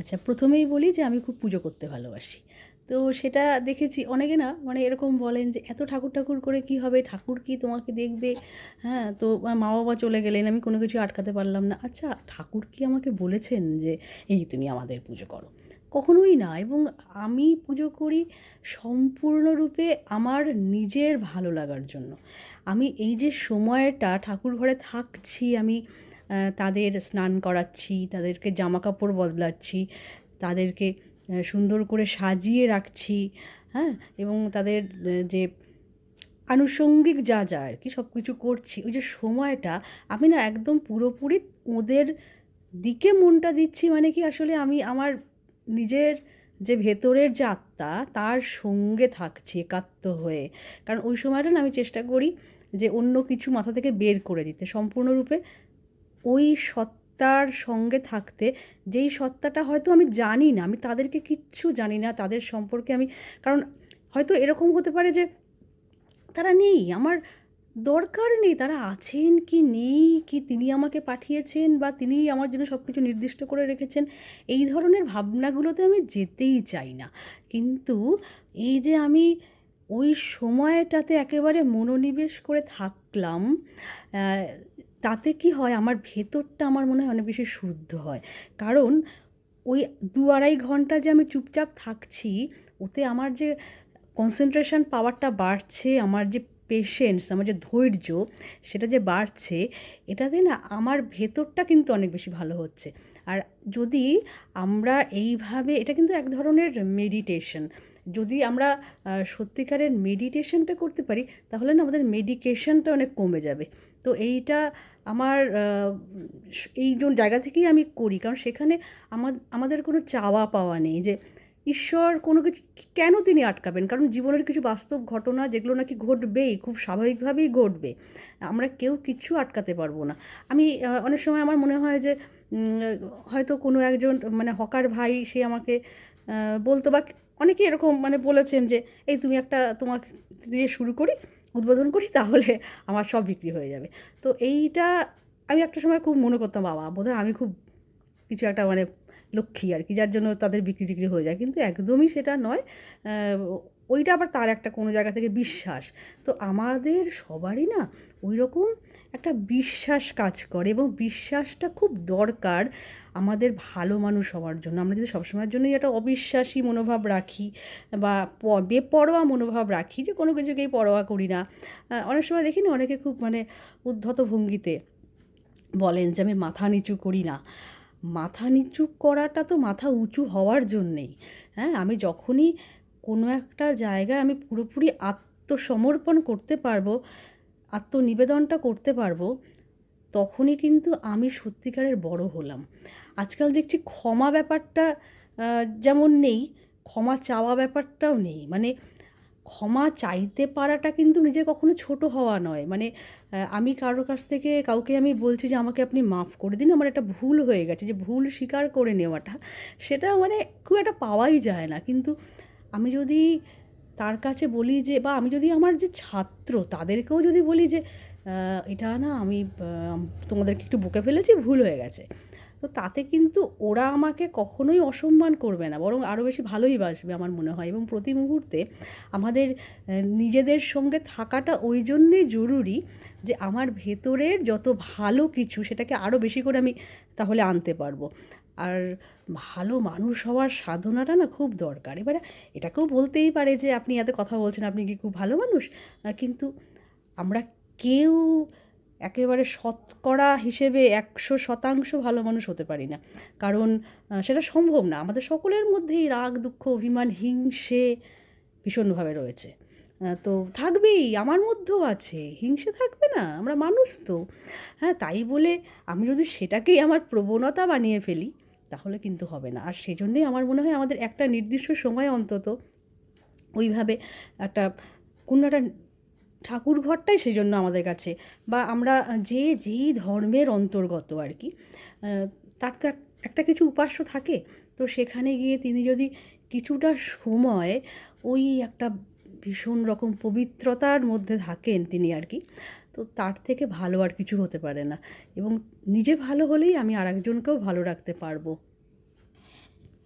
আচ্ছা প্রথমেই বলি যে আমি খুব পুজো করতে ভালোবাসি। তো সেটা দেখেছি অনেকে না মানে এরকম বলেন যে এত ঠাকুর ঠাকুর করে কি হবে, ঠাকুর কি তোমাকে দেখবে? হ্যাঁ তো মা বাবা চলে গেলেন, আমি কোনো কিছু আটকাতে পারলাম না। আচ্ছা ঠাকুর কি আমাকে বলেছেন যে এই তুমি আমাদের পুজো করো? কখনোই না, এবং আমি পুজো করি সম্পূর্ণরূপে আমার নিজের ভালো লাগার জন্য। আমি এই যে সময়টা ঠাকুর ঘরে থাকছি, আমি তাদের স্নান করাচ্ছি, তাদেরকে জামা কাপড় বদলাচ্ছি, তাদেরকে সুন্দর করে সাজিয়ে রাখছি হ্যাঁ? এবং তাদের যে আনুষঙ্গিক যা যা আর কি সব কিছু করছি, ওই যে সময়টা, আমি না একদম পুরোপুরি ওদের দিকে মনটা দিচ্ছি মানে কি আসলে আমি আমার নিজের যে ভেতরের যে আত্মা, তার সঙ্গে থাকছি, একাত্ম হয়ে। কারণ ওই সময়টা না আমি চেষ্টা করি যে অন্য কিছু মাথা থেকে বের করে দিতে, সম্পূর্ণরূপে ওই সত্তার সঙ্গে থাকতে, যেই সত্তাটা হয়তো আমি জানি না, আমি তাদেরকে কিচ্ছু জানি না, তাদের সম্পর্কে আমি, কারণ হয়তো এরকম হতে পারে যে তারা নেই, আমার দরকার নেই, তারা আছেন কি নেই, কি তিনি আমাকে পাঠিয়েছেন বা তিনি আমার জন্য সব কিছু নির্দিষ্ট করে রেখেছেন, এই ধরনের ভাবনাগুলোতে আমি যেতেই চাই না। কিন্তু এই যে আমি ওই সময়টাতে একেবারে মনোনিবেশ করে থাকলাম তাতে কি হয়? আমার ভেতরটা আমার মনে হয় অনেক বেশি শুদ্ধ হয়। কারণ ওই দু আড়াই ঘণ্টা যে আমি চুপচাপ থাকছি, ওতে আমার যে কনসেন্ট্রেশন পাওয়ারটা বাড়ছে, আমার যে পেশেন্স আমার যে ধৈর্য, সেটা যে বাড়ছে, এটাতে না আমার ভেতরটা কিন্তু অনেক বেশি ভালো হচ্ছে। আর যদি আমরা এইভাবে, এটা কিন্তু এক ধরনের মেডিটেশন যদি আমরা সত্যিকারের মেডিটেশনটা করতে পারি, তাহলে না আমাদের মেডিকেশনটা অনেক কমে যাবে। তো এইটা আমার এই জায়গা থেকেই আমি করি। কারণ সেখানে আমার, আমাদের কোনো চাওয়া পাওয়া নেই যে, ঈশ্বর কোনো কিছু, কেন তিনি আটকাবেন? কারণ জীবনের কিছু বাস্তব ঘটনা যেগুলো নাকি ঘটবেই, খুব স্বাভাবিকভাবেই ঘটবে। আমরা কেউ কিচ্ছু আটকাতে পারব না। আমি অনেক সময় আমার মনে হয় যে হয়তো কোনো একজন মানে হকার ভাই, সে আমাকে বলতো বা অনেকে এরকম মানে বলেছেন যে, এই তুমি একটা তোমাকে দিয়ে শুরু করি, উদ্বোধন করি, তাহলে আমার সব বিক্রি হয়ে যাবে। তো এইটা আমি একটা সময় খুব মনে করতাম, বাবা, বোধহয় আমি খুব কিছু একটা মানে লক্ষ্মী আর কি, যার জন্য তাদের বিক্রি টিক্রি হয়ে যায়। কিন্তু একদমই সেটা নয় ওইটা আবার তার একটা কোনো জায়গা থেকে বিশ্বাস। তো আমাদের সবারই না ওই রকম একটা বিশ্বাস কাজ করে এবং বিশ্বাসটা খুব দরকার আমাদের ভালো মানুষ হওয়ার জন্য। আমরা যদি সবসময়ের জন্যই একটা অবিশ্বাসী মনোভাব রাখি বা বেপরোয়া মনোভাব রাখি যে কোনো কিছুকেই পরোয়া করি না। অনেক সময় দেখি না অনেকে খুব মানে উদ্ধত ভঙ্গিতে বলেন যে আমি মাথা নিচু করি না। মাথা নিচু করাটা তো মাথা উঁচু হওয়ার জন্যেই। হ্যাঁ আমি যখনই কোনো একটা জায়গায় আমি পুরোপুরি আত্মসমর্পণ করতে পারব আত্মনিবেদনটা করতে পারব, তখনই কিন্তু আমি সত্যিকারের বড় হলাম। আজকাল দেখছি ক্ষমা ব্যাপারটা যেমন নেই, ক্ষমা চাওয়া ব্যাপারটাও নেই। মানে ক্ষমা চাইতে পারাটা কিন্তু নিজে কখনো ছোট হওয়া নয়। মানে আমি কারোর কাছ থেকে কাউকে আমি বলছি যে, আমাকে আপনি মাফ করে দিন। আমার একটা ভুল হয়ে গেছে, যে ভুল স্বীকার করে নেওয়াটা, সেটা মানে খুব একটা পাওয়াই যায় না। কিন্তু আমি যদি তার কাছে বলি যে, বা আমি যদি আমার যে ছাত্র, তাদেরকেও যদি বলি যে এটা না আমি তোমাদেরকে একটু বুকে ফেলেছি, ভুল হয়ে গেছে। তো তাতে কিন্তু ওরা আমাকে কখনোই অসম্মান করবে না, বরং আরও বেশি ভালোই বাসবে আমার মনে হয়। এবং প্রতি মুহূর্তে আমাদের নিজেদের সঙ্গে থাকাটা ওই জন্যেই জরুরি যে, আমার ভেতরের যত ভালো কিছু, সেটাকে আরও বেশি করে আমি তাহলে আনতে পারব। আর ভালো মানুষ হওয়ার সাধনাটা না খুব দরকার। এবারে এটাকেও বলতেই পারে যে আপনি এত কথা বলছেন, আপনি কি খুব ভালো মানুষ? কিন্তু আমরা কেউ একেবারে শতকরা হিসেবে একশো শতাংশ ভালো মানুষ হতে পারি না। কারণ সেটা সম্ভব না। আমাদের সকলের মধ্যেই রাগ, দুঃখ, অভিমান, হিংসে ভীষণভাবে রয়েছে। তো থাকবেই, আমার মধ্যেও আছে। হিংসে থাকবে না, আমরা মানুষ তো। হ্যাঁ তাই বলে আমি যদি সেটাকেই আমার প্রবণতা বানিয়ে ফেলি তাহলে কিন্তু হবে না। আর সেজন্যই আমার মনে হয় আমাদের একটা নির্দিষ্ট সময় অন্তত ওইভাবে একটা কোনো একটা ঠাকুর ঘরটাই সেজন্য আমাদের কাছে। বা আমরা যে যেই ধর্মের অন্তর্গত আর কি তার তো এক- একটা কিছু উপাস্য থাকে। তো সেখানে গিয়ে তিনি যদি কিছুটা সময় ওই একটা ভীষণ রকম পবিত্রতার মধ্যে থাকেন তিনি আর কি। তো তার থেকে ভালো আর কিছু হতে পারে না। এবং নিজে ভালো হলেই আমি আরেকজনকেও ভালো রাখতে পারব।